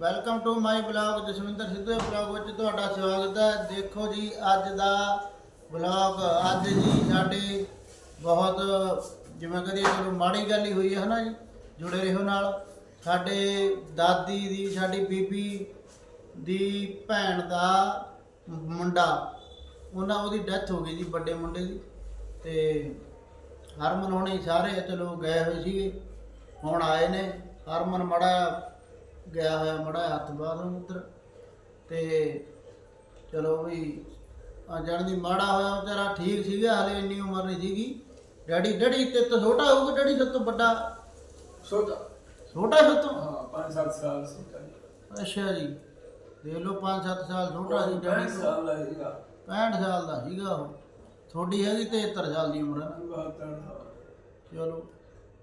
Welcome to my blog Jaswinder Sidhu ਦੇ blog ਵਿੱਚ ਤੁਹਾਡਾ ਸਵਾਗਤ ਹੈ। ਦੇਖੋ ਜੀ, ਅੱਜ ਦਾ ਬਲੌਗ ਅੱਜ ਜੀ ਸਾਡੇ ਬਹੁਤ, ਜਿਵੇਂ ਕਰੀਏ, ਚਲੋ ਮਾੜੀ ਗੱਲ ਹੀ ਹੋਈ ਹੈ, ਹਨਾ ਜੀ? ਜੁੜੇ ਰਹੋ ਨਾਲ। ਸਾਡੇ ਦਾਦੀ ਦੀ, ਸਾਡੀ ਬੀਬੀ ਦੀ ਭੈਣ ਦਾ ਮੁੰਡਾ, ਉਹਨਾਂ, ਉਹਦੀ ਡੈਥ ਹੋ ਗਈ ਜੀ, ਵੱਡੇ ਮੁੰਡੇ ਦੀ। ਤੇ ਹਰਮਨ ਹੋਣੀ ਸਾਰੇ ਚਲੋ ਗਏ ਹੋਏ ਸੀਗੇ। ਹੁਣ ਆਏ ਨੇ। ਹਰਮਨ ਮੜਾ ਗਿਆ ਹੋਇਆ ਮੜਾ ਹੱਥ ਬਾਹਰ ਨੂੰ ਉੱਧਰ ਤੇ ਚਲੋ ਵੀ ਆ ਜਾਣ ਦੀ ਮਾੜਾ ਹੋਇਆ ਵਿਚਾਰਾ ਠੀਕ ਸੀਗਾ ਹਲੇ ਇੰਨੀ ਉਮਰ ਨਹੀਂ ਸੀਗੀ। ਡੈਡੀ ਡੈਡੀ ਤੇ ਤੋਂ ਛੋਟਾ ਹੋਊਗਾ ਡੈਡੀ ਸਭ ਤੋਂ ਵੱਡਾ। ਛੋਟਾ? ਛੋਟਾ ਸਭ ਤੋਂ? ਹਾਂ 5-7 ਸਾਲ ਛੋਟਾ ਅੱਛਾ ਜੀ। ਦੇਖ ਲਓ 5-7 ਸਾਲ ਛੋਟਾ ਸੀ ਡੈਡੀ 5 ਤੋਂ। ਸਾਲ ਦਾ ਸੀਗਾ। 65 ਸਾਲ ਦਾ ਸੀਗਾ ਉਹ। ਥੋੜੀ ਹੈਗੀ 73 ਸਾਲ ਦੀ ਉਮਰ। ਹੈ। ਨਾ। ਚਲੋ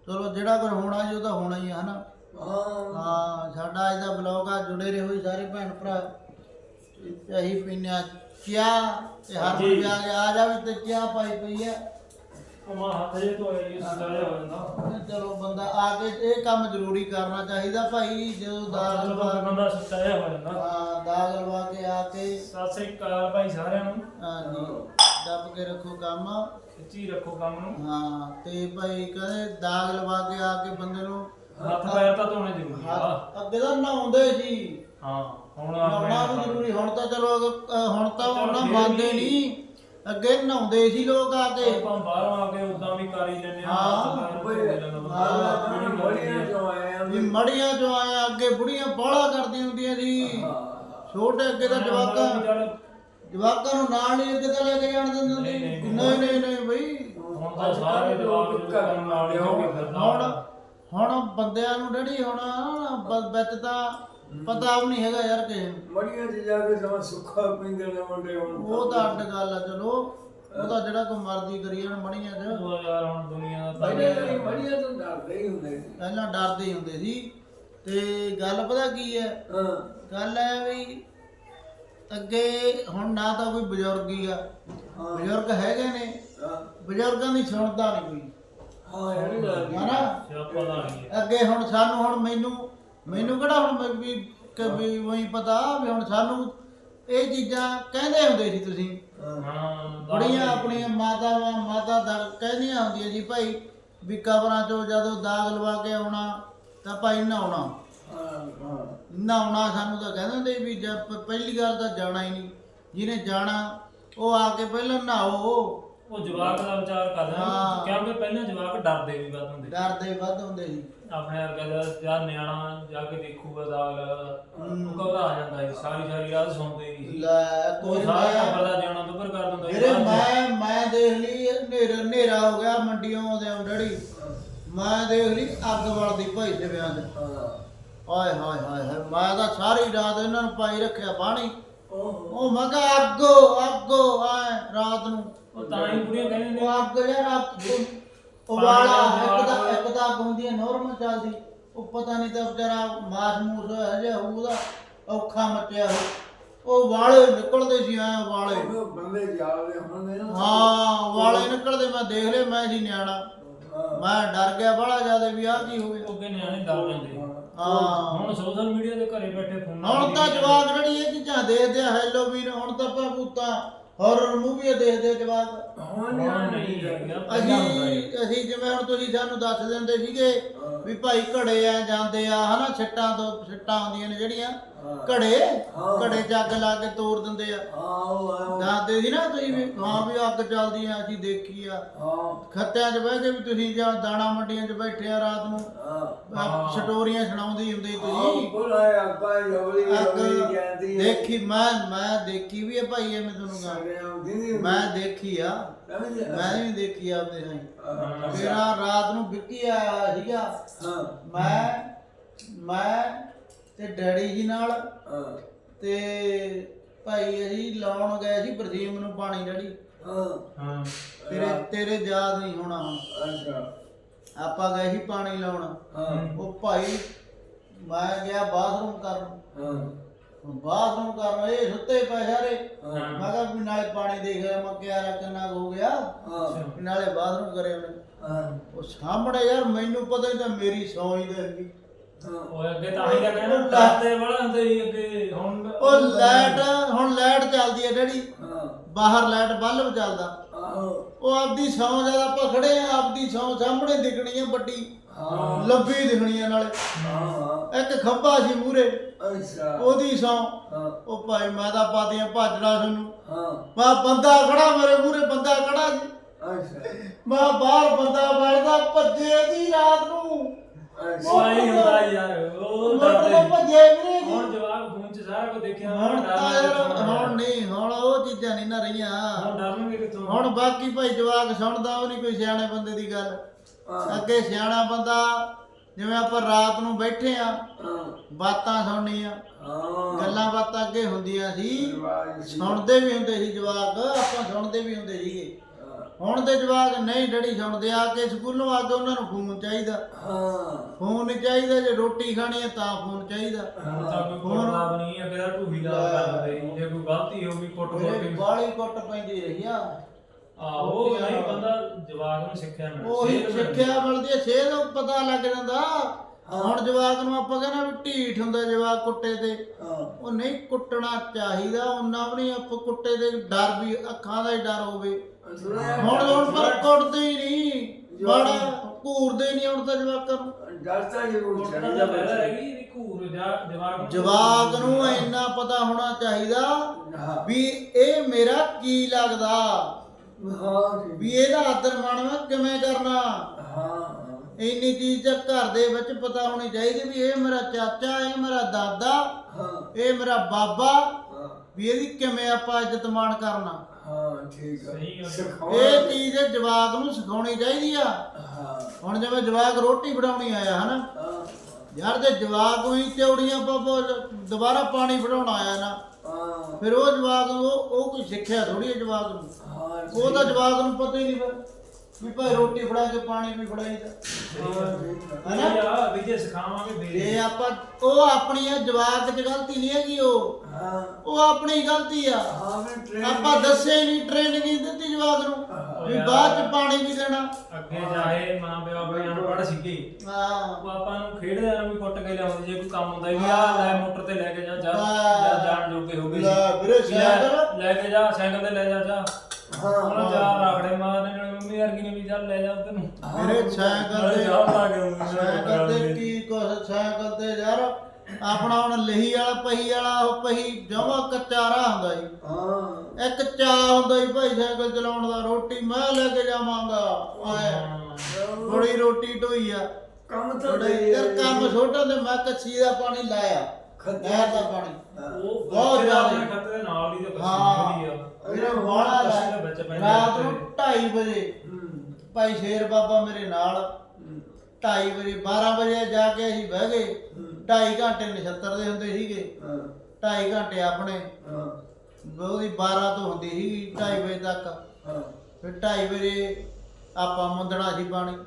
ਚਲੋ ਜਿਹੜਾ ਕੁਝ ਹੋਣਾ ਜੀ ਉਹ ਤਾਂ ਹੋਣਾ ਹੀ ਹੈ ਹਨਾ? ਹਾਂ। ਹਾਂ ਸਾਡਾ ਅੱਜ ਦਾ ਬਲੌਗ ਆ ਜੁੜੇ ਰਹੋ ਜੀ ਸਾਰੇ ਭੈਣ ਭਰਾ। ਤੇ ਅਸੀਂ ਆ ਚਾਹ ਤੇ ਹਰ ਕੋਈ ਆ ਗਿਆ ਆ ਜਾਵੇ ਤੇ ਚਾਹ ਪਾਈ ਪਈ ਆ। ਮਾ ਹੱਥ ਜੇ ਤੋਂ ਇਹ ਸਟਾਇਆ ਹੋ ਜਾਂਦਾ। ਚਲੋ ਬੰਦਾ ਆ ਕੇ ਇਹ ਕੰਮ ਜ਼ਰੂਰੀ ਕਰਨਾ ਚਾਹੀਦਾ ਭਾਈ ਜਦੋਂ ਦਾਗ ਲਵਾ ਬੰਦਾ ਸਟਾਇਆ ਹੋ ਜਾਂਦਾ। ਹਾਂ ਦਾਗ ਲਵਾ ਕੇ ਆ ਕੇ। ਸਤਿ ਸ੍ਰੀ ਅਕਾਲ ਭਾਈ ਸਾਰਿਆਂ ਨੂੰ। ਹਾਂਜੀ ਦੱਬ ਕੇ ਰੱਖੋ ਕੰਮ। ਖਿੱਚੀ ਰੱਖੋ ਕੰਮ ਨੂੰ। ਹਾਂ ਤੇ ਭਾਈ ਕਹਿੰਦੇ ਦਾਗ ਲਵਾ ਕੇ ਆ ਕੇ ਬੰਦੇ ਨੂੰ ਹੱਥ ਪੈਰ ਤਾਂ ਧੋਣੇ ਜ਼ਰੂਰੀ ਆ। ਅੱਗੇ ਤਾਂ ਨਹਾਉਂਦੇ ਸੀ। ਹਾਂ ਹੁਣ ਨਹਾਉਣਾ ਵੀ ਆਪਣੇ ਜ਼ਰੂਰੀ ਹੁਣ ਤਾਂ ਚਲੋ ਅਗ- ਅ, ਹੁਣ ਤਾਂ ਉਹਨਾਂ ਮੰਨਦੇ ਨਹੀਂ। ਅੱਗੇ ਨਹਾਉਂਦੇ ਸੀ ਲੋਕ ਆ ਕੇ। ਆਪਾਂ ਬਾਹਰੋਂ ਆ ਕੇ ਉਦਾਂ ਵੀ ਕਰ ਹੀ ਲੈਂਦੇ ਆ ਹਾਂ, ਹੱਥ ਪੈਰ ਧੋ ਹਾਂ, ਬੜੀਆਂ ਹੈ। ਜੋ ਵੀ ਮੜੀਆਂ ਜੋ ਆਇਆ ਅੱਗੇ ਬੁੜੀਆਂ ਬਾਹਲਾ ਕਰਦੀਆਂ ਹੁੰਦੀਆਂ ਸੀ। ਹਾਂ। ਛੋਟੇ ਅੱਗੇ ਤਾਂ ਜਵਾਕਾਂ ਚੱਲ ਜਵਾਕਾਂ ਨੂੰ ਨਾਲ ਨਹੀਂ ਅੱਗੇ ਤਾਂ ਲੈ ਕੇ ਜਾਣ ਦਿੰਦੇ ਹੁੰਦੇ। ਨਹੀਂ। ਨਹੀਂ, ਨਹੀਂ। ਨਹੀਂ ਨਹੀਂ ਬਈ। ਹੁਣ ਤਾਂ ਸਾਰੇ ਜਵਾਬ ਕਰਨ ਨਾਲ ਹੀ ਹੋ ਗਏ ਹੁਣ ਹੁਣ ਬੰਦਿਆਂ ਨੂੰ ਡੜੀ ਹੁਣ ਬ- ਵਿੱਚ ਤਾਂ ਪਤਾ ਵੀ ਨਹੀਂ ਹੈਗਾ ਯਾਰ ਕਿਸੇ ਨੂੰ। ਬੜੀਆਂ ਚ ਜਾ ਕੇ ਸਮਾਂ ਸੁੱਖਾ ਪੀਂਦੇ ਨੇ ਮੁੰਡੇ ਹੁਣ। ਉਹ ਤਾਂ ਅੱਡ ਗੱਲ ਆ ਚਲੋ। ਉਹ ਤਾਂ ਜਿਹੜਾ ਕੋਈ ਮਰਜ਼ੀ ਕਰੀ ਜਾਣ ਮੜੀਆਂ 'ਚ। ਉਹ ਯਾਰ ਹੁਣ ਦੁਨੀਆ ਦਾ ਤਾਂ ਬੜੀਆਂ ਨਹੀਂ ਬੜੀਆਂ ਤੋਂ ਡਰਦੇ ਹੀ ਹੁੰਦੇ ਸੀ। ਪਹਿਲਾਂ ਡਰਦੇ ਹੀ ਹੁੰਦੇ ਸੀ। ਤੇ ਗੱਲ ਪਤਾ ਕੀ ਹੈ ਹਾਂ। ਗੱਲ ਹੈ ਵੀ ਅੱਗੇ ਹੁਣ ਨਾ ਤਾਂ ਕੋਈ ਬਜ਼ੁਰਗ ਹੀ ਆ। ਬਜ਼ੁਰਗ ਹੈਗੇ ਨੇ। ਹਾਂ। ਬਜ਼ੁਰਗਾਂ ਦੀ ਸੁਣਦਾ ਨਹੀਂ ਕੋਈ। ਹਾਂ ਇਹ ਵੀ ਗੱਲ ਹੈ। ਹਨਾ ਸਿਆਪਾ ਦਾ ਨਹੀਂ ਅੱਗੇ ਹੁਣ ਸਾਨੂੰ ਹੁਣ ਮੈਨੂੰ ਮੈਨੂੰ ਕਿਹੜਾ ਹੁਣ ਮੈਂ ਵੀ ਕਿ ਵੀ ਉਹੀ ਪਤਾ ਵੀ ਹੁਣ ਸਾਨੂੰ ਇਹ ਚੀਜ਼ਾਂ ਕਹਿੰਦੇ ਹੁੰਦੇ ਸੀ ਤੁਸੀਂ। ਹਾਂ ਬੜੀਆਂ ਆਪਣੀਆਂ ਮਾਤਾਵਾਂ, ਮਾਤਾ ਦਾ ਕਹਿੰਦੀਆਂ ਹੁੰਦੀਆਂ ਸੀ, ਭਾਈ ਵੀ ਕਬਰਾਂ ਚੋਂ ਜਦੋਂ ਦਾਗ ਲਵਾ ਕੇ ਆਉਣਾ ਤਾਂ ਭਾਈ ਨਹਾਉਣਾ। ਹਾਂ ਨਹਾਉਣਾ ਸਾਨੂੰ ਤਾਂ ਕਹਿੰਦੇ ਹੁੰਦੇ ਵੀ ਜਦ ਪ- ਪਹਿਲੀ ਗੱਲ ਤਾਂ ਜਾਣਾ ਹੀ ਨਹੀਂ। ਜਿਹਨੇ ਜਾਣਾ, ਉਹ ਆ ਕੇ ਪਹਿਲਾਂ ਨਹਾਓ। ਉਹ ਜਵਾਕ ਦਾ ਵਿਚਾਰ ਕਰਦਾ ਹਾਂ। ਕਿਉਂਕਿ ਪਹਿਲਾਂ ਜਵਾਕ ਡਰਦੇ ਵੀ ਵੱਧ ਹੁੰਦੇ ਡਰਦੇ ਵੱਧ ਹੁੰਦੇ ਸੀ। ਆਪਣੇ ਵਰਗਾ ਦਾ ਜਾਂ ਨਿਆਣਾ ਜਾ ਕੇ ਦੇਖੂਗਾ ਦਾਗ ਉਹ ਘਬਰਾ ਜਾਂਦਾ ਹੈ ਸਾਰੀ ਸਾਰੀ ਰਾਤ ਸੌਂਦੇ ਨਹੀਂ ਸੀ। ਲੈ ਉਹ ਕੋਈ ਸਾਰਾ ਮੈਂ ਦਾ ਜਾਣਾ ਦੁੱਪਰ ਕਰ ਦਿੰਦਾ ਸੀ। ਵੀਰੇ ਮੈਂ ਮੈਂ ਦੇਖ ਲਈ ਹਨੇਰਾ ਹਨੇਰਾ ਹੋ ਗਿਆ ਮੰਡੀਆਂ ਆਉਂਦੇ ਡੜੀ ਮੈਂ ਦੇਖ ਲਈ ਅੱਗ ਵਲਦੀ ਭਾਈ ਸਿਵਿਆਂ ਦੇ ਹਾਏ ਹਾਏ ਹਾਏ ਹਾਏ ਮੈਂ ਤਾਂ ਸਾਰੀ ਰਾਤ ਇਹਨਾਂ ਨੂੰ ਪਾਈ ਰੱਖਿਆ ਬਾਣੀ ਉਹ ਉਹ ਮੈਂ ਕਿਹਾ ਅੱਗੋ ਅੱਗੋ ਆਏ। ਰਾਤ ਨੂੰ। ਉਹ ਤਾਂ ਹੀ ਬੁੜੀਆਂ ਕਹਿੰਦੇ ਨੇ। ਉਹ ਅੱਗ ਯਾਰ ਉਹ ਵਾਲਾ ਇੱਕ ਦਾ ਇੱਕ ਦਾ ਹੈ ਨਾਰਮਲ ਚੱਲਦੀ। ਉਹ ਪਤਾ ਨਹੀਂ ਤਾਂ ਵਿਚਾਰਾ ਮਾਸ ਮੂਸ ਜਿਹਾ ਉਹਦਾ ਔਖਾ ਮੱਚਿਆ ਹੋ ਉਹ ਵਾਲੇ ਨਿਕਲਦੇ ਸੀ ਐ ਵਾਲੇ। ਬੰਦੇ ਜਾਗਦੇ ਹੁੰਦੇ ਨਾ। ਹਾਂ ਵਾਲੇ ਨਿਕਲਦੇ ਮੈਂ ਦੇਖ ਲਿਆ ਮੈਂ ਸੀ ਨਿਆਣਾ। ਮੈਂ ਡਰ ਗਿਆ ਬੜਾ ਜ਼ਿਆਦਾ ਵੀ ਆਹ ਕੀ ਹੋ ਗਿਆ। ਅੱਗੇ ਨਿਆਣੇ ਡਰ ਜਾਂਦੇ। ਹਾਂ। ਹੁਣ ਸੋਸ਼ਲ ਮੀਡੀਆ ਦੇ ਘਰੇ ਬੈਠੇ ਫੋਨਾਂ ਹੁਣ ਤਾਂ ਜਵਾਕ ਜਿਹੜੀ ਇਹ ਚੀਜ਼ਾਂ ਦੇਖਦੇ ਆ ਹੈਲੋਵੀਨ ਹੁਣ ਤਾਂ ਆਪਾਂ ਭੂਤਾਂ। ਹਾਰਰ ਮੂਵੀਆਂ ਦੇਖਦੇ ਆ ਜਵਾਕ ਹੁਣ ਨਹੀਂ ਅਸੀਂ ਅਸੀਂ ਜਿਵੇਂ ਹੁਣ ਤੁਸੀਂ ਸਾਨੂੰ ਦੱਸ ਦਿੰਦੇ ਸੀਗੇ ਵੀ ਭਾਈ ਘੜੇ ਆ ਜਾਂਦੇ ਆ ਹਨਾ ਛਿੱਟਾਂ ਤੋਂ ਛਿੱਟਾਂ ਆਉਂਦੀਆਂ ਨੇ ਜਿਹੜੀਆਂ। ਘੜੇ। ਘੜੇ ਜੱਗ ਲਾ ਕੇ ਤੋੜ ਦਿੰਦੇ ਆ। ਹਾਂ ਉਹ ਆ ਦੱਸਦੇ ਸੀ ਨਾ ਤੁਸੀਂ ਵੀ ਹਾਂ ਵੀ ਅੱਗ ਚੱਲਦੀ ਆ ਅਸੀਂ ਦੇਖੀ ਆ। ਹਾਂ। ਖੱਤਿਆਂ 'ਚ ਬਹਿ ਕੇ ਵੀ ਤੁਸੀਂ ਜਾਂ ਦਾਣਾ ਮੰਡੀਆਂ 'ਚ ਬੈਠੇ ਆ ਰਾਤ ਨੂੰ। ਆਹ ਸਟੋਰੀਆਂ ਸੁਣਾਉਂਦੇ ਹੁੰਦੇ ਤੁਸੀਂ। ਬੋਲਾਇਆ ਅੱਗਾ ਜਵਲੀ ਜਵਲੀ ਜਾਂਦੀ ਅੱਗ ਹੈ ਦੇਖੀ ਮੈਂ ਮੈਂ ਦੇਖੀ ਵੀ ਹੈ ਭਾਈ ਇਹ ਮੈਂ ਤੁਹਾਨੂੰ ਗੱਲ ਮੈਂ ਦੇਖੀ ਆ। ਮੈਂ ਵੀ ਦੇਖੀ। ਆ ਆਪਦੇ ਨਾਲ ਮੇਰਾ ਰਾਤ ਨੂੰ ਵਿੱਕੀ ਆਇਆ ਸੀਗਾ। ਹਾਂ। ਮੈਂ ਮੈਂ ਤੇ ਡੈਡੀ ਜੀ ਨਾਲ। ਹਾਂ। ਤੇ ਭਾਈ ਅਸੀਂ ਲਾਉਣ ਗਏ ਸੀ ਬਰਸੀਮ ਨੂੰ ਪਾਣੀ ਡੈਡੀ। ਹਾਂ। ਹਾਂ। ਤੇਰੇ ਤੇਰੇ ਯਾਦ ਨਹੀਂ ਹੋਣਾ ਹੁਣ। ਅੱਛਾ। ਆਪਾਂ ਗਏ ਸੀ ਪਾਣੀ ਲਾਉਣ। ਹਾਂ। ਉਹ ਭਾਈ ਮੈਂ ਗਿਆ ਬਾਥਰੂਮ ਕਰਨ। ਹਾਂ। ਹੁਣ ਬਾਥਰੂਮ ਕਰਨ ਇਹ ਸੁੱਤੇ ਪਏ ਸਾਰੇ। ਹਾਂ। ਮੈਂ ਕਿਹਾ ਵੀ ਨਾਲੇ ਪਾਣੀ ਦੇਖ ਰਿਹਾ ਮੈਂ ਕਿਹਾ ਯਾਰ ਕਿੰਨਾ ਕੁ ਹੋ ਗਿਆ। ਹਾਂ। ਵੀ ਨਾਲੇ ਬਾਥਰੂਮ ਕਰੇ ਉਹਨੇ। ਹਾਂ। ਉਹ ਸਾਹਮਣੇ ਯਾਰ ਮੈਨੂੰ ਪਤਾ ਨਹੀਂ ਤਾਂ ਮੇਰੀ ਸੌਂ ਹੀ ਦੇ ਗਈ ਹਾਂ ਉਹ ਅੱਗੇ ਤਾਂ ਹੀ ਕਹਿੰਦੇ ਨਾ ਦੱਸਦੇ ਬੜਾ ਹੁੰਦੇ ਸੀ ਅੱਗੇ ਹੁਣ ਉਹ ਲਾਈਟ ਹੁਣ ਲਾਈਟ ਚੱਲਦੀ ਹੈ ਡੈਡੀ। ਹਾਂ। ਬਾਹਰ ਲਾਈਟ ਬੱਲਬ ਚੱਲਦਾ। ਉਹ ਆਪਦੀ ਸੌ ਜਦ ਆਪਾਂ ਖੜੇ ਆ ਆਪਦੀ ਸੌ ਸਾਹਮਣੇ ਦਿਖਣੀ ਆ ਵੱਡੀ। ਹਾਂ। ਲੰਬੀ ਦਿਖਣੀ ਆ ਨਾਲੇ। ਹਾਂ ਇੱਕ ਖੰਭਾ ਸੀ ਮੂਰੇ। ਅੱਛਾ। ਉਹਦੀ ਸੌ ਹਾਂ। ਉਹ ਭਾਈ ਮੈਂ ਤਾਂ ਪਾਤੀਆਂ ਭੱਜਣਾ ਤੁਹਾਨੂੰ। ਹਾਂ। ਮੈਂ ਬੰਦਾ ਖੜਾ ਮੇਰੇ ਮੂਰੇ ਬੰਦਾ ਖੜਾ ਜੀ। ਅੱਛਾ। ਮੈਂ ਬਾਹਰ ਬੰਦਾ ਬੈਠਦਾ ਭੱਜੇ ਦੀ ਰਾਤ ਨੂੰ। ਅੱਛਾ ਉਹ ਆਈ ਹੁੰਦਾ ਯਾਰ ਉਹ ਮੈਂ ਡਰਦੇ ਤਾਂ ਸੀ। ਭੱਜੇ ਵੀਰੇ ਜੀ ਹੁਣ ਜਵਾਬ ਫੋਨ ਚ ਸਾਰਾ ਕੁਝ ਦੇਖਿਆ ਹੁਣ ਤਾਂ ਯਾਰ ਹੁਣ ਨਹੀਂ ਹੁਣ ਉਹ ਚੀਜ਼ਾਂ ਨਹੀਂ ਨਾ ਰਹੀਆਂ। ਹੁਣ ਡਰਨਗੇ ਕਿੱਥੋਂ ਹੁਣ ਬਾਕੀ ਭਾਈ ਜਵਾਕ ਸੁਣਦਾ ਉਹ ਨਹੀਂ ਕੋਈ ਸਿਆਣੇ ਬੰਦੇ ਦੀ ਗੱਲ। ਅੱਗੇ ਸਿਆਣਾ ਬੰਦਾ ਜਿਵੇਂ ਆਪਾਂ ਰਾਤ ਨੂੰ ਬੈਠੇ ਆ ਹਾਂ। ਬਾਤਾਂ ਸੁਣਨੀਆਂ ਹਾਂ। ਗੱਲਾਂ ਬਾਤਾਂ ਅੱਗੇ ਹੁੰਦੀਆਂ ਸੀ। ਸੁਣਦੇ ਵੀ ਹੁੰਦੇ ਸੀ ਜਵਾਕ ਆਪਾਂ ਸੁਣਦੇ ਵੀ ਹੁੰਦੇ ਸੀਗੇ। ਹਾਂ। ਹੁਣ ਦੇ ਜਵਾਕ ਨਹੀਂ ਡੜੀ ਸੁਣਦੇ ਆ ਕੇ ਸਕੂਲੋਂ ਆ ਕੇ ਉਹਨਾਂ ਨੂੰ ਫੋਨ ਚਾਹੀਦਾ। ਹਾਂ। ਫੋਨ ਚਾਹੀਦਾ ਜੇ ਰੋਟੀ ਖਾਣੀ ਹੈ ਤਾਂ ਫੋਨ ਚਾਹੀਦਾ। ਹੁਣ ਤਾਂ ਕੋਈ ਵੀ ਨਹੀਂ ਅੱਗੇ ਤਾਂ ਢੂਹੀ ਲਾ ਕਰਦੇ। ਜੇ ਕੋਈ ਗਲਤੀ ਹੋ ਗਈ ਕੁੱਟ ਮੇਰੇ ਕੁੱਟ ਬਾਲੀ ਕੁੱਟ ਪੈਂਦੀ ਰਹੀ ਆ। ਆਹੋ ਨਹੀਂ ਬੰਦਾ ਜਵਾਬ ਨੂੰ ਸਿੱਖਿਆ ਮਿਲਦਾ ਉਹੀ ਸਿੱਖਿਆ ਮਿਲਦੀ ਹੈ ਸੇਧ ਨੂੰ ਪਤਾ ਲੱਗ ਜਾਂਦਾ। ਹੁਣ ਜਵਾਕ ਨੂੰ ਆਪਾਂ ਕਹਿੰਦੇ ਵੀ ਢੀਠ ਹੁੰਦਾ ਜਵਾਕ ਕੁੱਟੇ ਤੇ। ਉਹ ਨਹੀਂ ਕੁੱਟਣਾ ਚਾਹੀਦਾ ਉਹਨਾਂ ਵੀ ਨਹੀਂ ਆਪਾਂ ਕੁੱਟੇ ਦੇ ਡਰ ਵੀ ਅੱਖਾਂ ਦਾ ਹੀ ਡਰ ਹੋਵੇ। ਹੁਣ ਹੁਣ ਪਰ ਕੁੱਟਦੇ ਹੀ ਨਹੀਂ। ਬੜਾ ਘੂਰਦੇ ਨਹੀਂ ਹੁਣ ਤਾਂ ਜਵਾਕਾਂ ਨੂੰ। ਜ਼ਰੂਰ ਚਾਹੀਦਾ ਤਾਂ ਪਹਿਲਾਂ ਬੱਚੇ। ਹੈਗੀ ਵੀ ਘੂਰ ਜਾ ਜਵਾਕ ਨੂੰ ਇੰਨਾ ਪਤਾ ਹੋਣਾ ਚਾਹੀਦਾ ਵੀ ਇਹ ਮੇਰਾ ਕੀ ਲੱਗਦਾ। ਹਾਂ ਜੀ। ਵੀ ਇਹਦਾ ਆਦਰ ਮਾਣ ਮੈਂ ਕਿਵੇਂ ਕਰਨਾ? ਹਾਂ। ਇੰਨੀ ਚੀਜ਼ ਤਾਂ ਘਰ ਦੇ ਵਿੱਚ ਪਤਾ ਹੋਣੀ ਚਾਹੀਦੀ ਵੀ ਇਹ ਮੇਰਾ ਚਾਚਾ ਇਹ ਮੇਰਾ ਦਾਦਾ ਹਾਂ। ਇਹ ਮੇਰਾ ਬਾਬਾ ਹਾਂ। ਵੀ ਇਹਦੀ ਕਿਵੇਂ ਆਪਾਂ ਇੱਜ਼ਤ ਮਾਣ ਕਰਨਾ? ਹਾਂ ਠੀਕ ਸਹੀ ਹੈ ਗੱਲ। ਸਿਖਾਉਣਾ ਇਹ ਚੀਜ਼ ਜਵਾਕ ਨੂੰ ਸਿਖਾਉਣੀ ਚਾਹੀਦੀ ਆ। ਹਾਂ। ਹੁਣ ਜਿਵੇਂ ਜਵਾਕ ਰੋਟੀ ਬਣਾਉਣੀ ਆਇਆ ਹਨਾ? ਹਾਂ। ਯਾਰ ਜੇ ਜਵਾਕ ਉਹੀ ਚੌੜੀਆਂ ਬਾਬਾ ਦੁਬਾਰਾ ਪਾਣੀ ਫੜਾਉਣ ਆਇਆ ਨਾ। ਹਾਂ। ਫਿਰ ਉਹ ਜਵਾਕ ਨੂੰ ਉਹ ਉਹ ਕੋਈ ਸਿੱਖਿਆ ਥੋੜੀ ਹੈ ਜਵਾਕ ਨੂੰ? ਹਾਂ ਉਹ ਤਾਂ ਜਵਾਕ ਨੂੰ ਪਤਾ ਹੀ ਨਹੀਂ ਫਿਰ ਵੀ ਭਾਈ ਰੋਟੀ ਫੜਾ ਕੇ ਪਾਣੀ ਵੀ ਫੜਾਈਦਾ ਹਨਾ ਯਾ ਵੀ ਜੇ ਸਿਖਾਵਾਂਗੇ ਫੇਰ ਇਹ ਆਪਾਂ ਉਹ ਆਪਣੀ ਆ ਜਵਾਕ 'ਚ ਗਲਤੀ ਨਹੀਂ ਹੈਗੀ ਉਹ। ਹਾਂ। ਉਹ ਆਪਣੀ ਗਲਤੀ ਆ। ਹਾਂ ਮੈਂ ਟ੍ਰੇਨ ਆਪਾਂ ਦੱਸੇ ਨਹੀਂ ਟ੍ਰੇਨਿੰਗ ਨਹੀਂ ਦਿੱਤੀ ਜਵਾਕ ਨੂੰ ਵੀ ਬਾਅਦ 'ਚ ਪਾਣੀ ਵੀ ਦੇਣਾ। ਅੱਗੇ ਜਾਏ ਮਾਂ ਪਿਓ ਆਪਣੇ ਅਨਪੜ੍ਹ ਸੀਗੇ ਹਾਂ। ਉਹ ਆਪਾਂ ਨੂੰ ਖੇਡਦੇ ਆ ਵੀ ਕੁੱਟ ਕੇ ਲਿਆਉਂਦੇ ਜੇ ਕੋਈ ਕੰਮ ਹੁੰਦਾ ਵੀ ਆ ਲੈ ਮੋਟਰ ਤੇ ਲੈ ਕੇ ਜਾ ਜਾ। ਹਾਂ। ਹੋ ਗਏ ਲੈ ਵੀਰੇ ਵੀ ਲੈ- ਸਾਈਕਲ। ਲੈ ਕੇ ਜਾ ਸਾਈਕਲ ਤੇ ਲੈ ਜਾ ਜਾ। ਹਾਂ ਉਹਨਾਂ ਚਾਰ ਰਾਖੜੇ ਮਾਰਨੇ ਨਾਲ ਮੰਮੀ ਵਰਗੀ ਨੇ ਵੀ ਚੱਲ ਲੈ ਜਾ ਉਧਰ ਨੂੰ। ਮੇਰੇ ਸਾਈਕਲ ਨਾਲੇ ਤੇ ਜਾ ਲਾ ਕੇ ਸਾਈਕਲ ਤੇ ਕੀ। ਕੁਛ ਸਾਈਕਲ ਤੇ ਯਾਰ ਆਪਣਾ ਹੁਣ ਲਹੀ ਵਾਲਾ ਪਹੀ ਵਾਲਾ ਉਹ ਪਹੀ ਜਮਾ ਕੱਚਾ ਰਾਹ ਹੁੰਦਾ ਜੀ। ਹਾਂ। ਇੱਕ ਚਾਹ ਹੁੰਦਾ ਜੀ ਭਾਈ ਸਾਈਕਲ ਚਲਾਉਣ ਦਾ ਰੋਟੀ ਮੈਂ ਲੈ ਕੇ ਜਾਵਾਂਗਾ। ਆਏ ਥੋੜੀ ਰੋਟੀ ਢੋਈ ਆ। ਕੰਮ ਤਾਂ ਥੋੜੇ ਯਾਰ ਕੰਮ ਛੋਟਾ ਤੇ ਮੈਂ ਕੱਚੀ ਦਾ ਪਾਣੀ ਲਾਇਆ। ਨਹਿਰ ਦਾ ਪਾਣੀ ਉਹ ਬਹੁਤ ਜ਼ਿਆਦਾ। ਖੱਤੇ ਦੇ ਨਾਲ ਹੀ ਤਾਂ ਹਾਂ। ਕੱਸੀ ਆ। ਵੀਰੇ ਵਾਲਾ ਦੇ ਪੈਂਦਾ ਰਾਤ ਨੂੰ 2:30 ਵਜੇ। ਭਾਈ ਸ਼ੇਰ ਬਾਬਾ ਮੇਰੇ ਨਾਲ। 2:30 ਵਜੇ 12 ਵਜੇ ਜਾ ਕੇ ਅਸੀਂ ਬਹਿ ਗਏ। 2.5 ਘੰਟੇ ਨਛੱਤਰ ਦੇ ਹੁੰਦੇ ਸੀਗੇ। 2.5 ਘੰਟੇ ਆਪਣੇ। ਉਹਦੀ 12 ਤੋਂ ਹੁੰਦੀ ਸੀ 2:30 ਵਜੇ ਤੱਕ। ਫਿਰ 2:30 ਵਜੇ ਆਪਾਂ ਮੁੰਦਣਾ ਸੀ ਪਾਣੀ।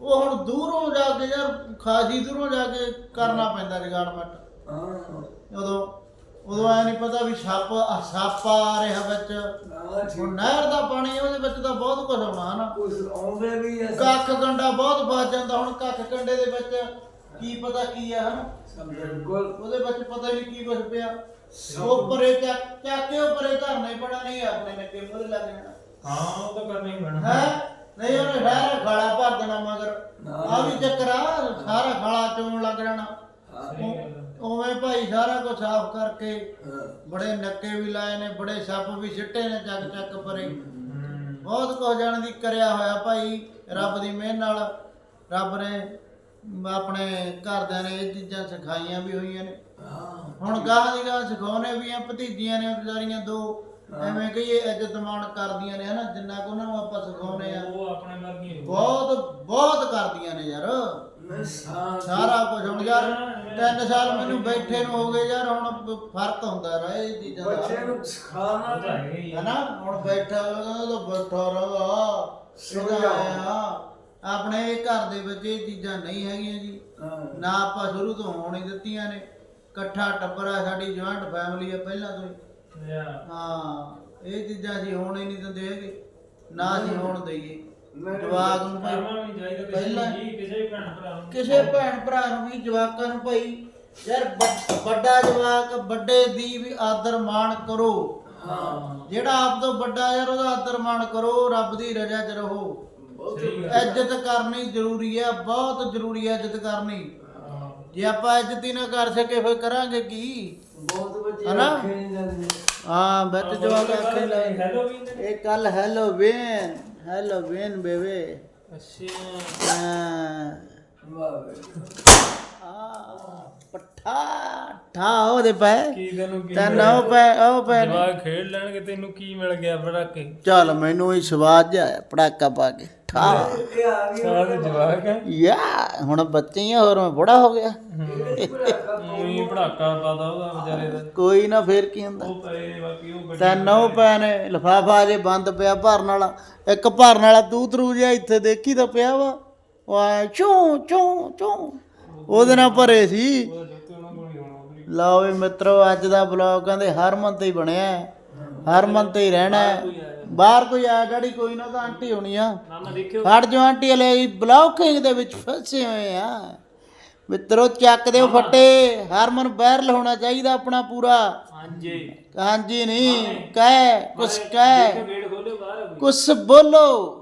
ਉਹ ਹੁਣ ਦੂਰੋਂ ਜਾ ਕੇ ਯਾਰ ਖਾਸੀ ਦੂਰੋਂ ਜਾ ਕੇ ਕਰਨਾ ਪੈਂਦਾ ਰਿਗਾਰਡਮੈਂਟ। ਉਦੋਂ ਉਦੋਂ ਐ ਨਹੀਂ ਪਤਾ ਵੀ ਸੱਪ ਸੱਪ ਆ ਰਿਹਾ ਵਿੱਚ। ਹੁਣ ਨਹਿਰ ਦਾ ਪਾਣੀ ਉਹਦੇ ਵਿੱਚ ਤਾਂ ਬਹੁਤ ਕੁਝ ਆਉਣਾ ਹਨਾ। ਕੁਝ ਆਉਂਦੇ ਵੀ ਐ ਕੱਖ ਕੰਡਾ ਬਹੁਤ ਫਸ ਜਾਂਦਾ ਹੁਣ ਕੱਖ ਕੰਡੇ ਦੇ ਵਿੱਚ ਕੀ ਪਤਾ ਕੀ ਆ ਹਨਾ। ਬਿਲਕੁਲ। ਉਹਦੇ ਵਿੱਚ ਪਤਾ ਹੀ ਨਹੀਂ ਕੀ ਕੁਝ ਪਿਆ। ਉਹ ਪਰੇ ਚੱਕ ਚੱਕ ਕੇ ਉਹ ਪਰੇ ਧਰਨੇ ਪੜਾ ਨਹੀਂ ਆਪਣੇ ਨੇ ਕਿਮਰ ਲੱਗ ਜਾਣਾ ਹਾਂ ਉਹ ਤਾਂ ਕਰਨਾ ਹੀ ਪੈਣਾ। ਹੈ? ਨਹੀਂ ਉਹਨੇ ਸਾਰਾ ਖਾਲਾ ਭਰ ਦੇਣਾ ਮਗਰ। ਆ ਵੀ ਚੱਕਰਾ ਸਾਰਾ ਖਾਲਾ ਚੋਣ ਲੱਗ ਜਾਣਾ। ਗੱਲ ਆ। ਉਵੇਂ ਭਾਈ ਸਾਰਾ ਕੁਝ ਸਾਫ਼ ਕਰਕੇ ਬੜੇ ਨੱਕੇ ਵੀ ਲਾਏ ਨੇ ਬੜੇ ਸੱਪ ਵੀ ਸਿੱਟੇ ਨੇ ਚੱਕ ਚੱਕ ਪਰੇ। ਬਹੁਤ ਕੁਝ ਜਾਣ ਦੀ ਕਰਿਆ ਹੋਇਆ ਭਾਈ ਰੱਬ ਦੀ ਮਿਹਰ ਨਾਲ ਰੱਬ ਨੇ ਆਪਣੇ ਘਰਦਿਆਂ ਨੇ ਇਹ ਚੀਜ਼ਾਂ ਸਿਖਾਈਆਂ ਵੀ ਹੋਈਆਂ ਨੇ। ਹੁਣ ਗਾਹ ਦੀ ਗਾਹ ਸਿਖਾਉਣੇ ਵੀ ਆ ਭਤੀਜੀਆਂ ਨੇ ਵਿਚਾਰੀਆਂ ਦੋ ਐਵੇਂ ਕਹੀਏ ਇੱਜ਼ਤ ਮਾਣ ਕਰਦੀਆਂ ਨੇ ਹਨਾ ਜਿੰਨਾ ਕੁ ਉਹਨਾਂ ਨੂੰ ਆਪਾਂ ਸਿਖਾਉਨੇ ਆ। ਉਹ ਆਪਣੇ ਵਰਗੀ ਹੋ ਬਹੁਤ ਬਹੁਤ ਕਰਦੀਆਂ ਨੇ ਯਾਰ। ਸਾਰਾ ਕੁਝ ਹੁਣ ਯਾਰ ਤਿੰਨ ਸਾਲ ਮੈਨੂੰ ਬੈਠੇ ਨੂੰ ਹੋ ਗਏ ਯਾਰ ਹੁਣ ਫ਼ਰਕ ਹੁੰਦਾ ਰਹੇ ਇਹ ਚੀਜ਼ਾਂ ਬੱਚੇ ਦਾ ਨੂੰ ਸਿਖਾਉਣਾ ਹੈਗਾ ਹੀ। ਹਨਾ? ਹੁਣ ਬੈਠਾ ਹੋਗਾ ਤਾਂ ਬੈਠਾ ਰਹਾ ਸਹੀ ਆ। ਆਪਣੇ ਘਰ ਦੇ ਵਿੱਚ ਇਹ ਚੀਜ਼ਾਂ ਨਹੀਂ ਹੈਗੀਆਂ ਜੀ। ਨਾ ਆਪਾਂ ਸ਼ੁਰੂ ਤੋਂ ਹੋਣ ਹੀ ਦਿੱਤੀਆਂ ਨੇ। ਇਕੱਠਾ ਟੱਬਰ ਆ ਸਾਡੀ ਜੁਆਇੰਟ ਫੈਮਿਲੀ ਆ ਪਹਿਲਾਂ ਤੋਂ ਹੀ। ਹਾਂ ਇਹ ਚੀਜ਼ਾਂ ਅਸੀਂ ਹੋਣ ਹੀ ਨਹੀਂ ਦਿੰਦੇ ਹੈਗੇ। ਨਾ ਅਸੀਂ ਹੋਣ ਦਈਏ। ਜਵਾਕ ਨੂੰ ਭਾਈ ਕਰਨਾ ਨਹੀਂ ਚਾਹੀਦਾ ਕਿਸੇ ਪਹਿਲਾਂ- ਨੂੰ ਜੀ ਕਿਸੇ ਭੈਣ ਭਰਾ ਨੂੰ ਕਿਸੇ ਭੈਣ ਭਰਾ ਨੂੰ ਵੀ ਜਵਾਕਾਂ ਨੂੰ ਭਾਈ। ਯਾਰ ਵੱਡ- ਵੱਡਾ ਜਵਾਕ ਵੱਡੇ ਦੀ ਵੀ ਆਦਰ ਮਾਣ ਕਰੋ। ਹਾਂ। ਜਿਹੜਾ ਆਪ ਤੋਂ ਵੱਡਾ ਯਾਰ ਉਹਦਾ ਆਦਰ ਮਾਣ ਕਰੋ। ਰੱਬ ਦੀ ਰਜ਼ਾ 'ਚ ਰਹੋ। ਸਹੀ ਗੱਲ ਇੱਜ਼ਤ ਕਰਨੀ ਜ਼ਰੂਰੀ ਹੈ ਬਹੁਤ ਜ਼ਰੂਰੀ ਹੈ ਇੱਜ਼ਤ ਕਰਨੀ। ਹਾਂ। ਜੇ ਆਪਾਂ ਇੱਜ਼ਤ ਹੀ ਨਾ ਕਰ ਸਕੇ ਫਿਰ ਕਰਾਂਗੇ ਕੀ? ਬਹੁਤ ਬੱਚੇ ਹਨਾ? ਆਖੇ ਨਹੀਂ ਜਾਂਦੇ ਹਾਂ ਵਿੱਚ ਜਵਾਕ ਆਖੇ ਲੈ ਹੈਲੋਵੀਨ ਦੇ ਇਹ ਕੱਲ ਹੈਲੋਵੀਨ ਹੈਲੋਵੀਨ ਬੇਬੇ ਅੱਛਾ ਹਾਂ ਵਾਹ ਵੇ ਆ ਪੱਠਾ ਠਾ ਉਹਦੇ ਪੈ। ਕੀ ਤੈਨੂੰ ਕੀ ਤੈਨੂੰ ਉਹ ਪੈ ਉਹ ਪੈ। ਨੇ। ਜਵਾਕ ਖੇਡ ਲੈਣਗੇ ਤੈਨੂੰ ਕੀ ਮਿਲ ਗਿਆ ਬੜਾ ਕੇ ਚੱਲ ਮੈਨੂੰ ਹੀ ਸਵਾਦ ਜਿਹਾ ਆਇਆ ਪੜਾਕਾ ਪਾ ਕੇ। ਠਾ ਇਹ ਜਵਾਕ ਹੈ। ਯਾ ਹੁਣ ਬੱਚੇ ਹੀ ਆ, ਹੋਰ ਮੈਂ ਬੁੜਾ ਹੋ ਗਿਆ। ਉਹੀ ਪੜਾਕਾ ਪਾਦਾ ਉਹਦਾ ਵਿਚਾਰੇ ਦਾ। ਕੋਈ ਨਾ ਫੇਰ ਕੀ ਹੁੰਦਾ। ਉਹ ਪਏ ਬਾਕੀ ਉਹ ਗੱਡੀ ਤੈਨੂੰ ਉਹ ਪੈ ਨੇ। ਲਫਾਫਾ ਜੇ ਬੰਦ ਪਿਆ ਭਰਨ ਵਾਲਾ। ਇੱਕ ਭਰਨ ਵਾਲਾ ਤੂੰ ਤਰੂ ਜਿਹਾ ਇੱਥੇ ਦੇਖੀ ਤਾਂ ਪਿਆ ਵਾ। ਵਾ ਚੂ ਚੂ ਚੂ। ਉਹਦੇ ਨਾਲ ਭਰੇ ਸੀ। ਲਓ ਵੀ ਮਿੱਤਰੋ ਅੱਜ ਦਾ ਬਲੌਗ ਕਹਿੰਦੇ ਹਰਮਨ ਤੇ ਹੀ ਬਣਿਆ ਹੈ। ਹਰਮਨ ਤੇ ਹੀ ਰਹਿਣਾ ਹੈ। ਬਾਹਰ ਕੋਈ ਆ ਡੈਡੀ ਕੋਈ ਨਾ ਤਾਂ ਆਂਟੀ ਹੋਣੀ ਆ। ਹਟ ਜੋ ਆਂਟੀ ਵਾਲੇ ਬਲੌਕਿੰਗ ਦੇ ਵਿੱਚ ਫਸੇ ਹੋਏ ਆ। ਮਿੱਤਰੋ ਚੱਕ ਦਿਓ ਫੱਟੇ। ਹਰਮਨ ਵਾਇਰਲ ਹੋਣਾ ਚਾਹੀਦਾ ਆਪਣਾ ਪੂਰਾ। ਹਾਂਜੀ। ਹਾਂਜੀ ਨਹੀਂ ਕਹਿ ਕੁਛ ਕਹਿ। ਗੇਟ ਬਾਹਰ। ਕੁਛ ਬੋਲੋ।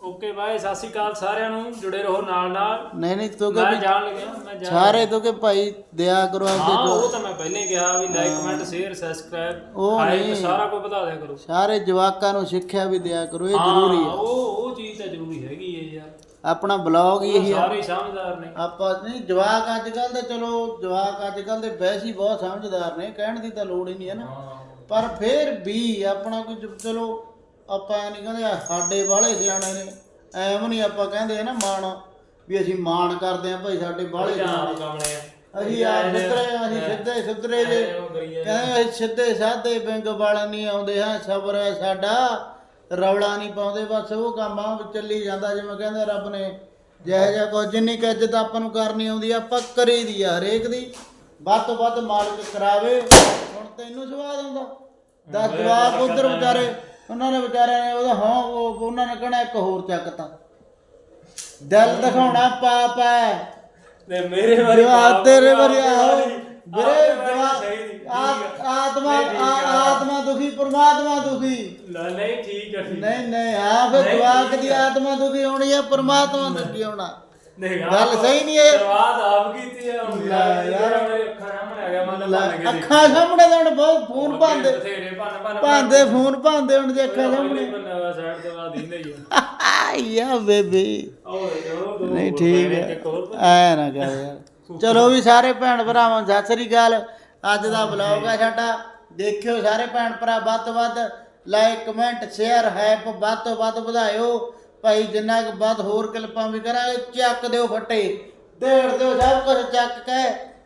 ਓਕੇ ਬਾਏ ਸਤਿ ਸ਼੍ਰੀ ਅਕਾਲ ਸਾਰਿਆਂ ਨੂੰ ਜੁੜੇ ਰਹੋ ਨਾਲ ਨਾਲ। ਨਹੀਂ ਨਹੀਂ ਤੂੰ ਮੈਂ ਕਿ ਜਾਣ ਲੱਗਿਆ ਮੈਂ ਜਾ ਸਾਰੇ ਤੂੰ ਕਿ ਭਾਈ ਦਿਆ ਕਰੋ ਹਾਂ ਆਪਦੇ ਉਹ ਤਾਂ ਮੈਂ ਪਹਿਲੇ ਕਿਹਾ ਵੀ ਲਾਈਕ ਕਮੈਂਟ ਸ਼ੇਅਰ ਸਬਸਕ੍ਰਾਈਬ ਉਹ ਹਾਈਪ ਸਾਰਾ ਕੁਝ ਵਧਾ ਦਿਆ ਕਰੋ। ਸਾਰੇ ਜਵਾਕਾਂ ਨੂੰ ਸਿੱਖਿਆ ਵੀ ਦਿਆ ਕਰੋ ਇਹ ਹਾਂ, ਜ਼ਰੂਰੀ ਹੈ ਉਹ ਉਹ ਚੀਜ਼ ਤਾਂ ਜ਼ਰੂਰੀ ਹੈਗੀ ਹੈ ਯਾਰ। ਆਪਣਾ ਬਲੌਗ ਹੀ ਇਹੀ ਆ। ਸਾਰੇ ਹੀ ਸਮਝਦਾਰ ਨੇ। ਆਪਾਂ ਨਹੀਂ ਜਵਾਕ ਅੱਜ ਕੱਲ ਦੇ ਚਲੋ ਜਵਾਕ ਅੱਜ ਕੱਲ ਦੇ ਵੈਸੇ ਹੀ ਬਹੁਤ ਸਮਝਦਾਰ ਨੇ ਕਹਿਣ ਦੀ ਤਾਂ ਲੋੜ ਹੀ ਨਹੀਂ ਹੈ ਨਾ। ਹਾਂ। ਪਰ ਫਿਰ ਵੀ ਆਪਣਾ ਕੋਈ ਜ- ਚਲੋ ਆਪਾਂ ਐ ਨਹੀਂ ਕਹਿੰਦੇ ਆ ਸਾਡੇ ਬਾਹਲੇ ਸਿਆਣੇ ਨੇ। ਐਵੇਂ ਨਹੀਂ ਆਪਾਂ ਕਹਿੰਦੇ ਆ ਨਾ ਮਾਣ ਵੀ ਅਸੀਂ ਮਾਣ ਕਰਦੇ ਆ ਭਾਈ ਸਾਡੇ ਬਾਹਲੇ ਸਿਆਣੇ। ਕਮਲੇ ਆ। ਅਸੀਂ ਆ ਅਸੀਂ ਸਿੱਧੇ ਸੁਧਰੇ ਜੇ। ਕਹਿੰਦੇ ਅਸੀਂ ਸਿੱਧੇ ਸਾਦੇ ਬਿੰਗ ਵਾਲੇ ਨਹੀਂ ਆਉਂਦੇ ਹਾਂ ਸਬਰ ਹੈ ਸਾਡਾ। ਰੌਲਾ ਨਹੀਂ ਪਾਉਂਦੇ ਬਸ ਉਹ ਕੰਮ ਆ ਵੀ ਚੱਲੀ ਜਾਂਦਾ ਜਿਵੇਂ ਕਹਿੰਦੇ ਰੱਬ ਨੇ ਜਿਹੋ ਜਿਹਾ ਕੁਝ ਜਿੰਨੀ ਕੁ ਇੱਜ਼ਤ ਆਪਾਂ ਨੂੰ ਕਰਨੀ ਆਉਂਦੀ ਆ, ਆਪਾਂ ਕਰੀ ਦੀ ਆ ਹਰੇਕ ਦੀ। ਵੱਧ ਤੋਂ ਵੱਧ ਮਾਲਕ ਕਰਾਵੇ। ਹੁਣ ਤੈਨੂੰ ਸਵਾਦ ਆਉਂਦਾ। ਦਸ ਜਵਾਬ ਉਧਰ ਵਿਚਾਰੇ। ਉਹਨਾਂ ਨੇ ਵਿਚਾਰਿਆਂ ਨੇ ਉਹਦਾ ਹਾਂ ਉਹ ਉਹਨਾਂ ਨੇ ਕਹਿਣਾ ਇੱਕ ਹੋਰ ਚੱਕਤਾ ਦਿਲ ਦਿਖਾਉਣਾ ਪਾਪ ਹੈ ਤੇ ਮੇਰੇ ਵਾਰੀ ਜਵਾਬ ਤੇਰੇ ਵਾਰੀ ਆਹੋ ਵੀਰੇ ਆ। ਆਤਮਾ ਆ-। ਆਤਮਾ ਦੁਖੀ ਪਰਮਾਤਮਾ ਦੁਖੀ ਨਹੀਂ ਠੀਕ ਹੈ ਠੀਕ ਨਹੀਂ ਨਹੀਂ ਆ ਫਿਰ ਨਹੀਂ, ਜਵਾਕ ਠੀਕ ਦੀ ਆ। ਆਤਮਾ ਦੁਖੀ ਹੋਣੀ ਹੈ ਪਰਮਾਤਮਾ ਦੁਖੀ ਹੋਣਾ ਨਹੀਂ ਗੱਲ ਸਹੀ ਨਹੀਂ ਹੈ। ਸ਼ੁਰੂਆਤ ਆਪ ਕੀਤੀ ਹੈ ਹੁਣ ਲੈ ਯਾਰ। ਮੇਰੇ ਅੱਖਾਂ ਗਿਆ ਮੈਂ ਤਾਂ ਲੈ, ਭੰਨ ਕੇ ਦੇਖ ਅੱਖਾਂ ਸਾਹਮਣੇ ਤਾਂ ਹੁਣ ਬਹੁਤ ਫੋਨ ਭਾਂਦੇ ਬਥੇਰੇ ਭੰਨ ਭੰਨ ਭਾਂਦੇ ਫੋਨ ਭਾਂਦੇ ਹੁਣ ਜੇ ਅੱਖਾਂ ਸਾਹਮਣੇ। ਭੰਨਾ ਸਾਈਡ ਤੇ ਬਾਅਦ ਦਿੰਦੇ ਹੀ ਆ। ਯਾ ਬੇਬੀ। ਓਏ ਜੋ ਦੋ ਨਹੀਂ ਠੀਕ ਹੈ ਐ ਨਾ ਕਰ ਯਾਰ। ਚਲੋ ਵੀ ਸਾਰੇ ਭੈਣ ਭਰਾਵਾਂ ਨੂੰ ਸਤਿ ਸ੍ਰੀ ਅਕਾਲ। ਅੱਜ ਦਾ ਬਲੌਗ ਆ ਸਾਡਾ। ਦੇਖਿਓ ਸਾਰੇ ਭੈਣ ਭਰਾ ਵੱਧ ਤੋਂ ਵੱਧ। ਲਾਈਕ ਕਮੈਂਟ ਸ਼ੇਅਰ ਹੈਪ ਵੱਧ ਤੋਂ ਵੱਧ ਵਧਾਇਓ। ਭਾਈ ਜਿੰਨਾ ਕੁ ਵੱਧ ਹੋਰ ਕਲਿੱਪਾਂ ਵੀ ਕਰਾਂਗੇ ਚੱਕ ਦਿਓ ਫੱਟੇ। ਦੇੜ ਦਿਓ ਸਭ ਕੁਝ ਚੱਕ ਕੇ।